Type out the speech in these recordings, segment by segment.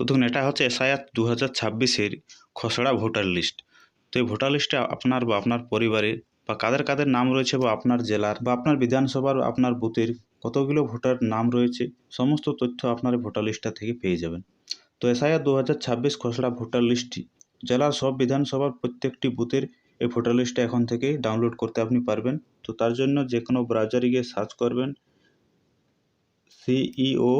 তো দেখুন, এটা হচ্ছে এসআইআর দু হাজার ছাব্বিশের খসড়া ভোটার লিস্ট। তো এই ভোটার লিস্টে আপনার বা আপনার পরিবারের বা কাদের কাদের নাম রয়েছে বা আপনার জেলার বা আপনার বিধানসভার আপনার বুথের কতগুলো ভোটার নাম রয়েছে, সমস্ত তথ্য আপনার ভোটার লিস্টটা থেকে পেয়ে যাবেন। তো এসআইআর দু হাজার ছাব্বিশ খসড়া ভোটার লিস্টটি জেলার সব বিধানসভার প্রত্যেকটি বুথের এই ভোটার লিস্টটা এখন থেকেই ডাউনলোড করতে আপনি পারবেন। তো তার জন্য যে কোনো ব্রাউজারে গিয়ে সার্চ করবেন, CEO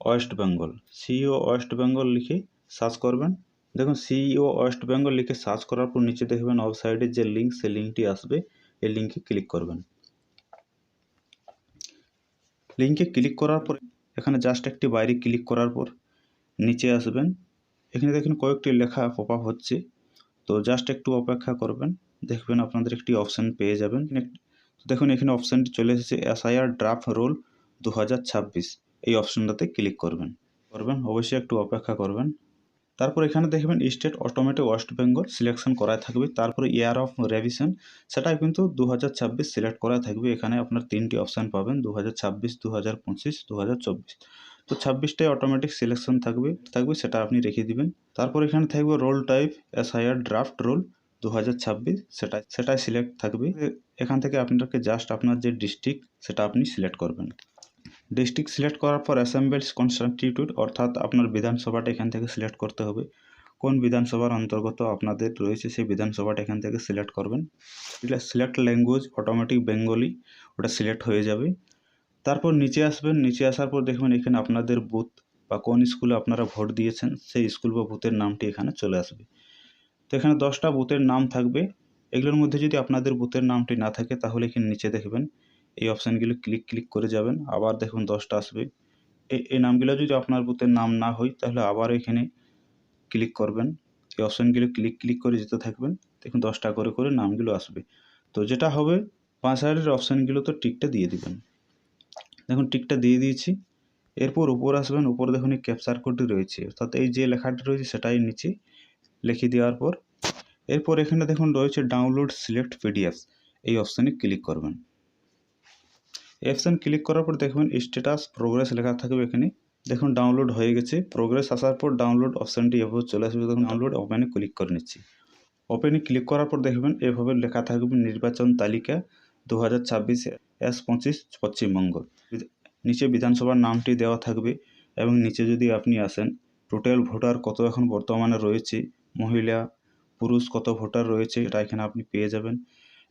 West Bengal CEO West Bengal লিখে সার্চ করবেন। দেখুন সিইও ওয়েস্ট বেঙ্গল লিখে সার্চ করার পর নিচে দেখবেন ওয়েবসাইটের যে লিঙ্ক সেই লিঙ্কটি আসবে। এই লিঙ্কে ক্লিক করবেন। লিঙ্কে ক্লিক করার পর, এখানে জাস্ট একটি বাইরে ক্লিক করার পর নিচে আসবেন। এখানে দেখুন, কয়েকটি লেখা পপ আপ হচ্ছে। তো জাস্ট একটু অপেক্ষা করবেন। দেখবেন আপনাদের একটি অপশান পেয়ে যাবেন। দেখুন, এখানে অপশানটি চলে এসেছে এসআইআর ড্রাফট রোল দু হাজার ছাব্বিশ। এই অপশনটাতে ক্লিক করবেন। করবেন, অবশ্যই একটু অপেক্ষা করবেন। তারপর এখানে দেখবেন state automatic West Bengal selection করা থাকবে। তারপরে ইয়ার অফ রেভিশন সেটা কিন্তু দু হাজার ছাব্বিশ সিলেক্ট করা থাকবে। এখানে আপনার তিনটি অপশান পাবেন দু হাজার ছাব্বিশ দু হাজার পঁচিশ দু চব্বিশ। তো ছাব্বিশটাই অটোমেটিক সিলেকশন থাকবে থাকবে সেটা আপনি রেখে দিবেন। তারপর এখানে থাকবে roll type, SIR draft roll দু হাজার ছাব্বিশ সেটা সেটাই সিলেক্ট থাকবে। এখান থেকে আপনাকে জাস্ট আপনার যে ডিস্ট্রিক্ট, সেটা আপনি সিলেক্ট করবেন। ডিস্ট্রিক্ট সিলেক্ট করার পর অ্যাসেম্বলস কনস্টিটিউট, অর্থাৎ আপনার বিধানসভাটা এখান থেকে সিলেক্ট করতে হবে। কোন বিধানসভার অন্তর্গত আপনাদের রয়েছে সেই বিধানসভাটা এখান থেকে সিলেক্ট করবেন। এটা সিলেক্ট ল্যাঙ্গুয়েজ, অটোমেটিক বেঙ্গলি, ওটা সিলেক্ট হয়ে যাবে। তারপর নিচে আসবেন, নিচে আসার পর দেখবেন এখানে আপনাদের বুথ বা কোন স্কুলে আপনারা ভোট দিয়েছেন, সেই স্কুল বা বুথের নামটি এখানে চলে আসবে। তো এখানে দশটা বুথের নাম থাকবে। এগুলোর মধ্যে যদি আপনাদের বুথের নামটি না থাকে, তাহলে এখানে নিচে দেখবেন এই অপশানগুলো ক্লিক ক্লিক করে যাবেন। আবার দেখুন দশটা আসবে। এই নামগুলো যদি আপনার বুথের নাম না হয়, তাহলে আবার এখানে ক্লিক করবেন। এই অপশানগুলো ক্লিক ক্লিক করে যেতে থাকবেন। দেখুন দশটা করে করে নামগুলো আসবে। তো যেটা হবে, পাঁচ হাজারের অপশানগুলো তো টিকটা দিয়ে দিবেন। দেখুন টিকটা দিয়ে দিয়েছি। এরপর উপর আসবেন, উপর দেখুন এই ক্যাপচার কোডটি রয়েছে। অর্থাৎ এই যে লেখাটি রয়েছে, সেটাই নিচে লিখে দেওয়ার পর, এরপর এখানে দেখুন রয়েছে ডাউনলোড সিলেক্ট পিডিএফ এই অপশানে ক্লিক করবেন। অপশান ক্লিক করার পর দেখবেন স্ট্যাটাস প্রোগ্রেস লেখা থাকবে এখানে। দেখুন ডাউনলোড হয়ে গেছে। প্রোগ্রেস আসার পর ডাউনলোড অপশানটি এভাবে চলে আসবে। দেখুন ডাউনলোড ওপেনে ক্লিক করে নিচ্ছি। ওপেনে ক্লিক করার পর দেখবেন এভাবে লেখা থাকবে নির্বাচন তালিকা দু হাজার ছাব্বিশ এস পঁচিশ পশ্চিমবঙ্গ নিচে বিধানসভার নামটি দেওয়া থাকবে এবং নিচে যদি আপনি আসেন টোটাল ভোটার কত এখন বর্তমানে রয়েছে, মহিলা, পুরুষ কত ভোটার রয়েছে, এটা এখানে আপনি পেয়ে যাবেন।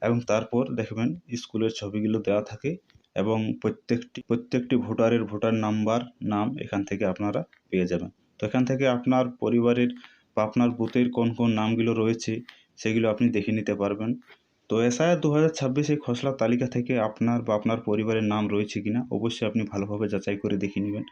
এবং তারপর দেখবেন স্কুলের ছবিগুলো দেওয়া থাকে। এবং প্রত্যেকটি প্রত্যেকটি ভোটারের ভোটার নাম্বার, নাম এখান থেকে আপনারা পেয়ে যাবেন। তো এখান থেকে আপনার পরিবারের বা আপনার বুথের কোন কোন নামগুলো রয়েছে সেগুলো আপনি দেখে নিতে পারবেন। তো এসআইআর দু হাজার ছাব্বিশে খসড়া তালিকা থেকে আপনার বা আপনার পরিবারের নাম রয়েছে কি না অবশ্যই আপনি ভালোভাবে যাচাই করে দেখে নেবেন।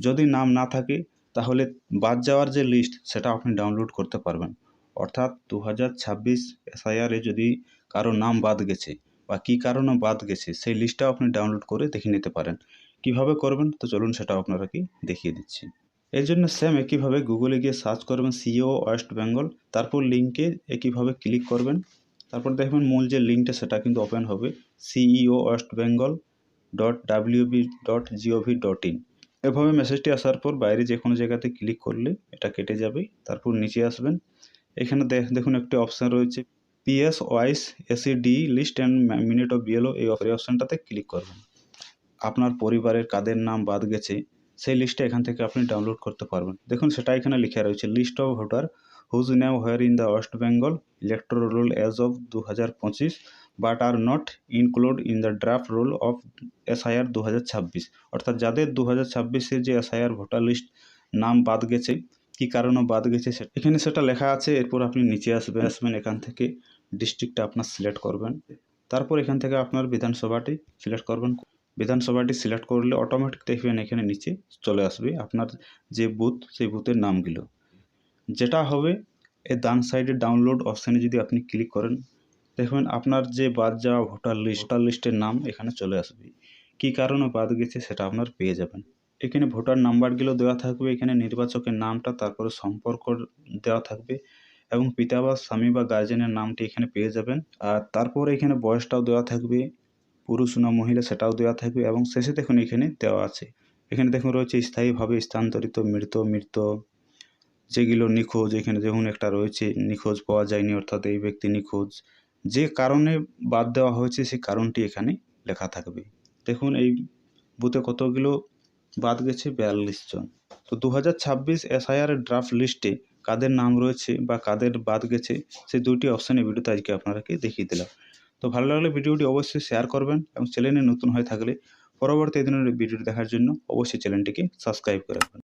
যদি নাম না থাকে, তাহলে বাদ যাওয়ার যে লিস্ট, সেটা আপনি ডাউনলোড করতে পারবেন। অর্থাৎ দু হাজার ছাব্বিশ এসআইআরে যদি কারও নাম বাদ গেছে বা কী কারণে বাদ গেছে, সেই লিস্টটাও আপনি ডাউনলোড করে দেখে নিতে পারেন। কীভাবে করবেন? তো চলুন সেটা আপনারা কি দেখিয়ে দিচ্ছি। এর জন্য সেম একইভাবে গুগলে গিয়ে সার্চ করবেন সিও ওয়েস্ট বেঙ্গল তারপর লিঙ্কে একইভাবে ক্লিক করবেন। তারপর দেখবেন মূল যে লিঙ্কটা সেটা কিন্তু ওপেন হবে। CEO West Bengal dot WB dot GOV dot in এভাবে মেসেজটি আসার পর বাইরে যে কোনো জায়গাতে ক্লিক করলে এটা কেটে যাবে। তারপর নিচে আসবেন। এখানে দেখুন একটি অপশান রয়েছে PS wise ACD list and minute of BLO এই অপশানটাতে ক্লিক করবেন। আপনার পরিবারের কাদের নাম বাদ গেছে, সেই লিস্টটা এখান থেকে আপনি ডাউনলোড করতে পারবেন। দেখুন, সেটা এখানে লেখা রয়েছে list of voter whose name where in the West Bengal electoral roll as of দু হাজার পঁচিশ but are not include in the draft roll of SIR দু হাজার ছাব্বিশ। অর্থাৎ যাদের দু হাজার ছাব্বিশে যে এসআইআর ভোটার লিস্ট নাম বাদ গেছে, কী কারণে বাদ গেছে সেটা এখানে সেটা লেখা আছে, এরপর আপনি নিচে আসবেন আসবেন এখান থেকে। ডিস্ট্রিক্টটা আপনার সিলেক্ট করবেন। তারপর এখান থেকে আপনার বিধানসভাটি সিলেক্ট করবেন। বিধানসভাটি সিলেক্ট করলে অটোমেটিক দেখবেন এখানে নিচে চলে আসবে আপনার যে বুথ সেই বুথের নামগুলো। যেটা হবে, এই ডান সাইডে ডাউনলোড অপশানে যদি আপনি ক্লিক করেন, দেখবেন আপনার যে বাদ যাওয়া ভোটার লিস্ট ভোটার লিস্টের নাম এখানে চলে আসবে। কী কারণে বাদ গেছে সেটা আপনার পেয়ে যাবেন। এখানে ভোটার নাম্বারগুলো দেওয়া থাকবে, এখানে নির্বাচকের নামটা, তারপরে সম্পর্ক দেওয়া থাকবে। এবং পিতা বা স্বামী বা গার্জেনের নামটি এখানে পেয়ে যাবেন। আর তারপর এখানে বয়সটাও দেওয়া থাকবে, পুরুষ না মহিলা সেটাও দেওয়া থাকবে এবং শেষে দেখুন এখানে দেওয়া আছে। এখানে দেখুন রয়েছে স্থায়ীভাবে স্থানান্তরিত মৃত মৃত, যেগুলো নিখোঁজ। এখানে দেখুন একটা রয়েছে, নিখোঁজ পাওয়া যায়নি, অর্থাৎ এই ব্যক্তি নিখোঁজ। যে কারণে বাদ দেওয়া হয়েছে সেই কারণটি এখানে লেখা থাকবে। দেখুন এই বুথে কতগুলো বাদ গেছে? বিয়াল্লিশ জন। তো দু হাজার ছাব্বিশ এসআইআর ড্রাফট লিস্টে কাদের নাম রয়েছে বা কাদের বাদ গেছে সেই দুটি অপশানের ভিডিওতে আজকে আপনারাকে দেখিয়ে দিলাম। তো ভালো লাগলে ভিডিওটি অবশ্যই শেয়ার করবেন এবং চ্যানেলে নতুন হয়ে থাকলে পরবর্তী দিনের ভিডিও দেখার জন্য অবশ্যই চ্যানেলটিকে সাবস্ক্রাইব করে রাখবেন।